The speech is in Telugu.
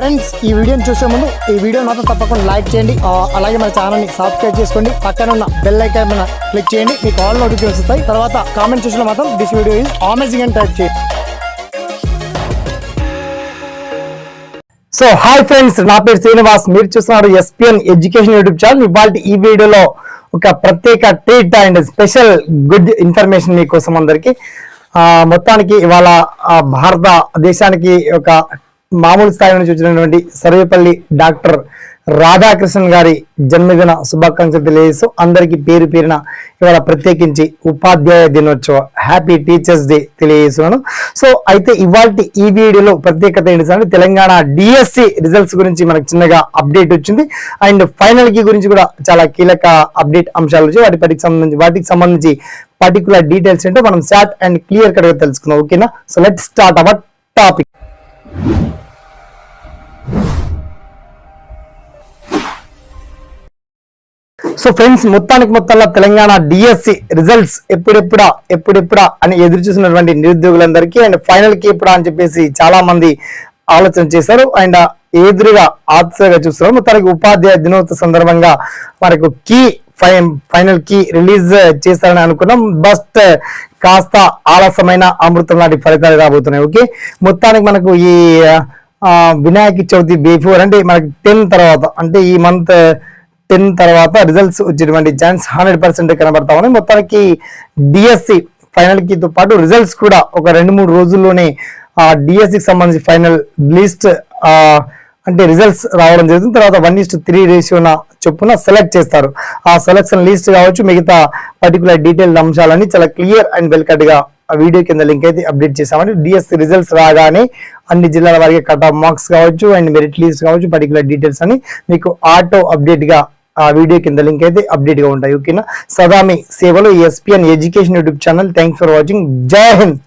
ఫ్రెండ్స్ ఈ వీడియోని చూసే ముందు ఈ వీడియో మాత్రం తప్పకుండా లైక్ చేయండి. అలాగే మన ఛానల్ని సబ్స్క్రైబ్ చేసుకోండి. పక్కన ఉన్న బెల్ ఐకాన్ మీద క్లిక్ చేయండి. మీకు ఆల్ నోటిఫికేషన్ వస్తాయి. తర్వాత కామెంట్ చూసిన మాత్రం దిస్ వీడియో ఈజ్ అమేజింగ్ అని టైప్ చేయండి. సో హాయ్ ఫ్రెండ్స్ నా పేరు శ్రీనివాస్. మీరు చూస్తున్నారు ఎస్పిఎన్ ఎడ్యుకేషన్ యూట్యూబ్ ఛానల్ ఇవాళ ఈ వీడియోలో ఒక ప్రత్యేక treat and special good information మీకోసం అందరికీ. మొత్తానికి ఇవాళ భారత భారతదేశానికి ఒక మామూలు స్థాయి నుంచి వచ్చినటువంటి సర్వేపల్లి డాక్టర్ రాధాకృష్ణన్ గారి జన్మదిన శుభాకాంక్షలు తెలియజేస్తూ అందరికీ పేరు పేరున ఇవాళ ప్రత్యేకించి ఉపాధ్యాయ దినోత్సవ హ్యాపీ టీచర్స్ డే తెలియజేస్తున్నాను. సో అయితే ఇవాళ ఈ వీడియోలో ప్రత్యేకత ఏంటంటే తెలంగాణ డిఎస్సి రిజల్ట్స్ గురించి మనకు చిన్నగా అప్డేట్ వచ్చింది. అండ్ ఫైనల్కి గురించి కూడా చాలా కీలక అప్డేట్ అంశాలు వచ్చి వాటి వాటికి సంబంధించి వాటికి సంబంధించి పర్టికులర్ డీటెయిల్స్ ఏంటో మనం శాట్ అండ్ క్లియర్ కట్గా తెలుసుకుందాం. ఓకేనా? So let start our topic so friends మొత్తానికి మొత్తంలో తెలంగాణ డిఎస్సి రిజల్ట్స్ ఎప్పుడెప్పుడా ఎప్పుడెప్పుడా అని ఎదురు చూసినటువంటి నిరుద్యోగులందరికీ అండ్ ఫైనల్కి ఎప్పుడా అని చెప్పేసి చాలా మంది ఆలోచన చేశారు. అండ్ ఎదురుగా ఆత్సగా చూస్తున్నారు మొత్తానికి ఉపాధ్యాయ దినోత్సవ సందర్భంగా మనకు కీ ఫైనల్కి రిలీజ్ చేస్తారని అనుకున్నాం. బస్ట్ కాస్త ఆలస్యమైన అమృతం లాంటి ఫలితాలు రాబోతున్నాయి. ఓకే? మొత్తానికి మనకు ఈ వినాయక చవితి బిఫోర్ అంటే మనకి టెన్ తర్వాత అంటే ఈ మంత్ టెన్ తర్వాత రిజల్ట్స్ వచ్చేటువంటి ఛాన్స్ హండ్రెడ్ పర్సెంట్ కనబడతా ఉన్నాయి. మొత్తానికి డిఎస్సి ఫైనల్కి తో పాటు రిజల్ట్స్ కూడా ఒక రెండు మూడు రోజుల్లోనే ఆ డిఎస్సికి సంబంధించి ఫైనల్ లిస్ట్ అంటే రిజల్ట్స్ రావడం జరుగుతుంది. తర్వాత వన్ ఇస్ త్రీ రేషియోన చొప్పున సెలెక్ట్ చేస్తారు. ఆ సెలెక్షన్ లిస్ట్ కావచ్చు మిగతా పర్టికులర్ డీటెయిల్ అంశాలన్నీ చాలా క్లియర్ అండ్ వెల్ కట్గా ఆ వీడియో కింద లింక్ అయితే అప్డేట్ చేసామండి డిఎస్సి రిజల్ట్స్ రాగానే అన్ని జిల్లాల వారికి కట్ ఆఫ్ మార్క్స్ కావచ్చు అండ్ మెరిట్ లిస్ట్ కావచ్చు పర్టికులర్ డీటెయిల్స్ అని మీకు ఆటో అప్డేట్గా ఆ వీడియో కింద లింక్ అయితే అప్డేట్గా ఉంటాయి ఓకేనా సదామి సేవలో SPN education YouTube channel thanks for watching Jai Hind.